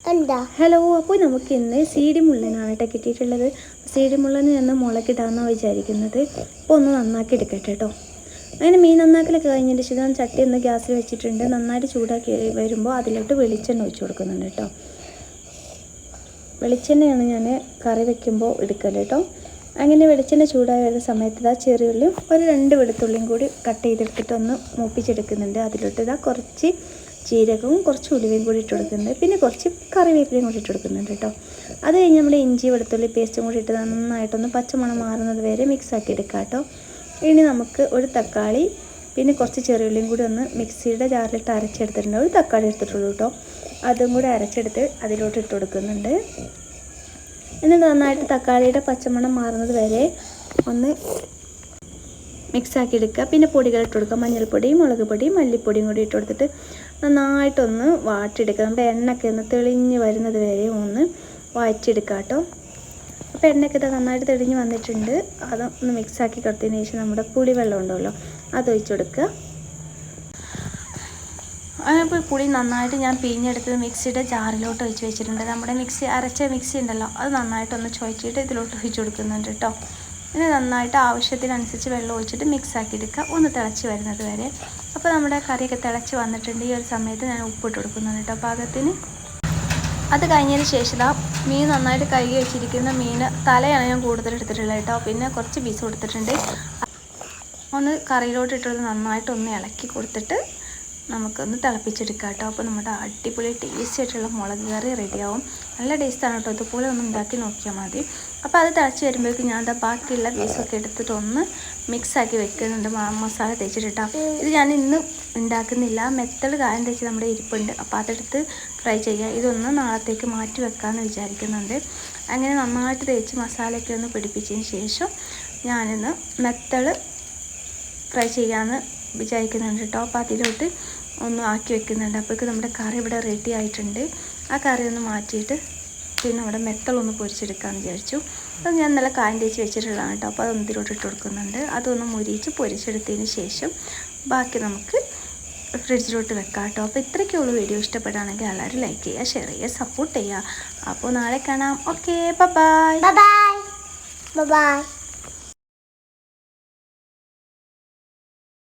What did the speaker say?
എന്താ? ഹലോ അപ്പോൾ നമുക്ക് ഇന്ന് സീഡി മുള്ളനാണ് കേട്ടോ കിട്ടിയിട്ടുള്ളത് സീഡി മുള്ളന് നിന്ന് മുളകിടാമെന്നാണ് വിചാരിക്കുന്നത്. അപ്പോൾ ഒന്ന് നന്നാക്കി എടുക്കട്ടെ കേട്ടോ അങ്ങനെ മീൻ നന്നാക്കലൊക്കെ കഴിഞ്ഞിട്ട് ശേഷം ചട്ടി ഒന്ന് ഗ്യാസിൽ വെച്ചിട്ടുണ്ട്. നന്നായിട്ട് ചൂടാക്കി വരുമ്പോൾ അതിലോട്ട് വെളിച്ചെണ്ണ ഒഴിച്ചു കൊടുക്കുന്നുണ്ട് കേട്ടോ വെളിച്ചെണ്ണയാണ് ഞാൻ കറി വെക്കുമ്പോൾ എടുക്കൽ കേട്ടോ അങ്ങനെ വെളിച്ചെണ്ണ ചൂടായി വരുന്ന സമയത്ത് ഇതാ ചെറിയുള്ളിയും ഒരു രണ്ട് വെളുത്തുള്ളിയും കൂടി കട്ട് ചെയ്തെടുത്തിട്ട് ഒന്ന് മൂപ്പിച്ചെടുക്കുന്നുണ്ട്. അതിലോട്ട് ഇതാ കുറച്ച് ജീരകവും കുറച്ച് ഉലുവയും കൂടി ഇട്ട് കൊടുക്കുന്നുണ്ട്. പിന്നെ കുറച്ച് കറിവേപ്പിലയും കൂടി ഇട്ട് കൊടുക്കുന്നുണ്ട് കേട്ടോ. അത് കഴിഞ്ഞ് നമ്മൾ ഇഞ്ചി വെളുത്തുള്ളി പേസ്റ്റും കൂടി ഇട്ട് നന്നായിട്ടൊന്ന് പച്ചമണം മാറുന്നത് വരെ മിക്സ് ആക്കി എടുക്കാം കേട്ടോ. ഇനി നമുക്ക് ഒരു തക്കാളി പിന്നെ കുറച്ച് ചെറിയുള്ളിയും കൂടി ഒന്ന് മിക്സിയുടെ ജാറിലിട്ട് അരച്ചെടുത്തിട്ടുണ്ട്. ഒരു തക്കാളി എടുത്തിട്ടുള്ളൂ കേട്ടോ. അതും കൂടി അരച്ചെടുത്ത് അതിലോട്ട് ഇട്ട് കൊടുക്കുന്നുണ്ട്. എന്നിട്ട് നന്നായിട്ട് തക്കാളിയുടെ പച്ചമണം മാറുന്നത് വരെ ഒന്ന് മിക്സ് ആക്കി എടുക്കുക പിന്നെ പൊടികൾ ഇട്ട് കൊടുക്കുക. മഞ്ഞൾപ്പൊടി മുളക് പൊടി മല്ലിപ്പൊടിയും കൂടി ഇട്ട് കൊടുത്തിട്ട് നന്നായിട്ടൊന്ന് വാട്ടിയെടുക്കുക. നമ്മുടെ എണ്ണയൊക്കെ ഒന്ന് തെളിഞ്ഞ് വരുന്നത് വരെ ഒന്ന് വഴറ്റിയെടുക്കുക കേട്ടോ. അപ്പോൾ എണ്ണയൊക്കെ ഇത് നന്നായിട്ട് തെളിഞ്ഞ് വന്നിട്ടുണ്ട്. അത് ഒന്ന് മിക്സ് ആക്കി കൊടുത്തതിന് ശേഷം നമ്മുടെ പുളിവെള്ളം ഉണ്ടല്ലോ അത് ഒഴിച്ച് കൊടുക്കുക. അപ്പോൾ പുളി നന്നായിട്ട് ഞാൻ പിഴിഞ്ഞെടുത്ത് മിക്സിയുടെ ജാറിലോട്ട് ഒഴിച്ച് വെച്ചിട്ടുണ്ട്. നമ്മുടെ മിക്സി അരച്ച മിക്സി ഉണ്ടല്ലോ അത് നന്നായിട്ടൊന്ന് ചുവച്ചിട്ട് ഇതിലോട്ട് ഒഴിച്ച് കൊടുക്കുന്നുണ്ട് കേട്ടോ. ഇനി നന്നായിട്ട് ആവശ്യത്തിനനുസരിച്ച് വെള്ളം ഒഴിച്ചിട്ട് മിക്സ് ആക്കി എടുക്കുക ഒന്ന് തിളച്ച് വരുന്നത് വരെ. അപ്പോൾ നമ്മുടെ കറിയൊക്കെ തിളച്ച് വന്നിട്ടുണ്ട്. ഈ ഒരു സമയത്ത് ഞാൻ ഉപ്പിട്ട് കൊടുക്കുന്നുണ്ട് കേട്ടോ പാകത്തിന്. അത് കഴിഞ്ഞതിന് ശേഷം മീൻ നന്നായിട്ട് കഴുകി വെച്ചിരിക്കുന്ന മീൻ തലയാണ് ഞാൻ കൂടുതൽ എടുത്തിട്ടുള്ളത് കേട്ടോ. പിന്നെ കുറച്ച് പീസ് കൊടുത്തിട്ടുണ്ട്. ഒന്ന് കറിയിലോട്ട് ഇട്ടത് നന്നായിട്ട് ഒന്ന് ഇളക്കി കൊടുത്തിട്ട് നമുക്കൊന്ന് തിളപ്പിച്ചെടുക്കാം കേട്ടോ. അപ്പോൾ നമ്മുടെ അടിപൊളി ടേസ്റ്റി ആയിട്ടുള്ള മുളക് കറി റെഡിയാവും നല്ല ടേസ്റ്റാണ് കേട്ടോ. ഇതുപോലെ ഒന്ന് ഉണ്ടാക്കി നോക്കിയാൽ മതി. അപ്പോൾ അത് തിളച്ച് വരുമ്പോഴേക്കും ഞാൻ അത് ബാക്കിയുള്ള പീസൊക്കെ എടുത്തിട്ട് ഒന്ന് മിക്സ് ആക്കി വെക്കുന്നുണ്ട്. മസാല തേച്ചിട്ടാ ഇത് ഞാൻ ഇന്ന് ഉണ്ടാക്കുന്നില്ല. മെത്തഡ് കായം തേച്ച് നമ്മുടെ ഇരിപ്പുണ്ട്. അപ്പോൾ അതെടുത്ത് ഫ്രൈ ചെയ്യുക ഇതൊന്ന് നാളത്തേക്ക് മാറ്റി വെക്കാമെന്ന് വിചാരിക്കുന്നുണ്ട്. അങ്ങനെ നന്നായിട്ട് തേച്ച് മസാലയൊക്കെ ഒന്ന് പിടിപ്പിച്ചതിന് ശേഷം ഞാനിന്ന് മെത്തഡ് ഫ്രൈ ചെയ്യാമെന്ന് വിചാരിക്കുന്നുണ്ട് കേട്ടോ. അപ്പോൾ അതിലോട്ട് ഒന്ന് ആക്കി വെക്കുന്നുണ്ട്. അപ്പോഴേക്കും നമ്മുടെ കറി ഇവിടെ റെഡി ആയിട്ടുണ്ട്. ആ കറി ഒന്ന് മാറ്റിയിട്ട് പിന്നെ നമ്മുടെ മെത്തളൊന്ന് പൊരിച്ചെടുക്കാമെന്ന് വിചാരിച്ചു. അത് ഞാൻ നല്ല കായം തേച്ച് വെച്ചിട്ടുള്ളതാണ് കേട്ടോ. അപ്പോൾ അതൊന്ന് ഇട്ട് കൊടുക്കുന്നുണ്ട്. അതൊന്ന് മുരിച്ച് പൊരിച്ചെടുത്തതിന് ശേഷം ബാക്കി നമുക്ക് ഫ്രിഡ്ജിലോട്ട് വെക്കാം കേട്ടോ. അപ്പോൾ ഇത്രയ്ക്കുള്ളൂ വീഡിയോ. ഇഷ്ടപ്പെടുകയാണെങ്കിൽ എല്ലാവരും ലൈക്ക് ചെയ്യുക ഷെയർ ചെയ്യുക സപ്പോർട്ട് ചെയ്യുക. അപ്പോൾ നാളെ കാണാം. Okay bye bye bye